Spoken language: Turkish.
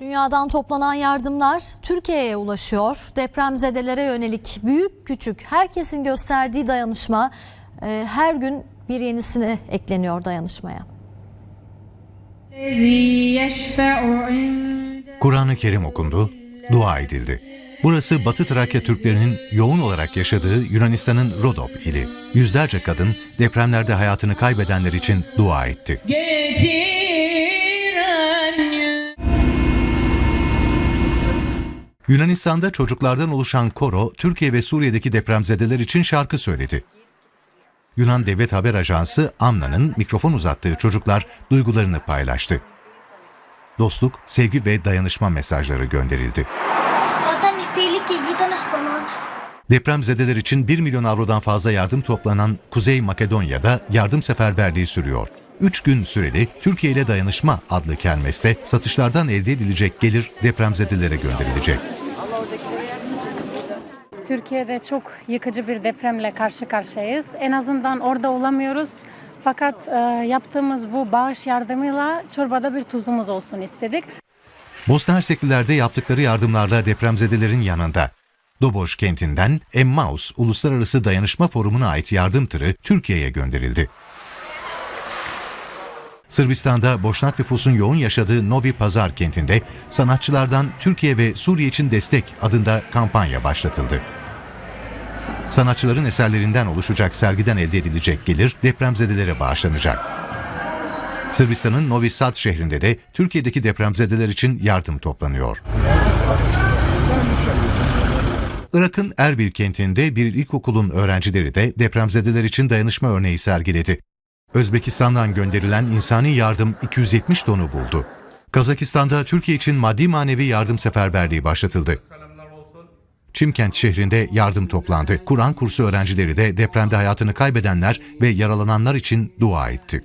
Dünyadan toplanan yardımlar Türkiye'ye ulaşıyor. Depremzedelere yönelik büyük küçük herkesin gösterdiği dayanışma e, her gün bir yenisini ekleniyor dayanışmaya. Kur'an-ı Kerim okundu, dua edildi. Burası Batı Trakya Türklerinin yoğun olarak yaşadığı Yunanistan'ın Rodop ili. Yüzlerce kadın depremlerde hayatını kaybedenler için dua etti. Geçin. Yunanistan'da çocuklardan oluşan koro, Türkiye ve Suriye'deki depremzedeler için şarkı söyledi. Yunan Devlet Haber Ajansı AMNA'nın mikrofon uzattığı çocuklar duygularını paylaştı. Dostluk, sevgi ve dayanışma mesajları gönderildi. Depremzedeler için 1 milyon avrodan fazla yardım toplanan Kuzey Makedonya'da yardımseferberliği sürüyor. 3 gün süreli Türkiye ile Dayanışma adlı kermeste satışlardan elde edilecek gelir depremzedelere gönderilecek. Türkiye'de çok yıkıcı bir depremle karşı karşıyayız. En azından orada olamıyoruz. Fakat e, yaptığımız bu bağış yardımıyla çorbada bir tuzumuz olsun istedik. Bosna Hersekliler de yaptıkları yardımlarla depremzedelerin yanında. Doboş kentinden Emmaus Uluslararası Dayanışma Forumu'na ait yardım tırı Türkiye'ye gönderildi. Sırbistan'da Boşnak nüfusun yoğun yaşadığı Novi Pazar kentinde sanatçılardan Türkiye ve Suriye için destek adında kampanya başlatıldı. Sanatçıların eserlerinden oluşacak sergiden elde edilecek gelir depremzedelere bağışlanacak. Sırbistan'ın Novi Sad şehrinde de Türkiye'deki depremzedeler için yardım toplanıyor. Irak'ın Erbil kentinde bir ilkokulun öğrencileri de depremzedeler için dayanışma örneği sergiledi. Özbekistan'dan gönderilen insani yardım 270 tonu buldu. Kazakistan'da Türkiye için maddi manevi yardım seferberliği başlatıldı. Çimkent şehrinde yardım toplandı. Kur'an kursu öğrencileri de depremde hayatını kaybedenler ve yaralananlar için dua etti.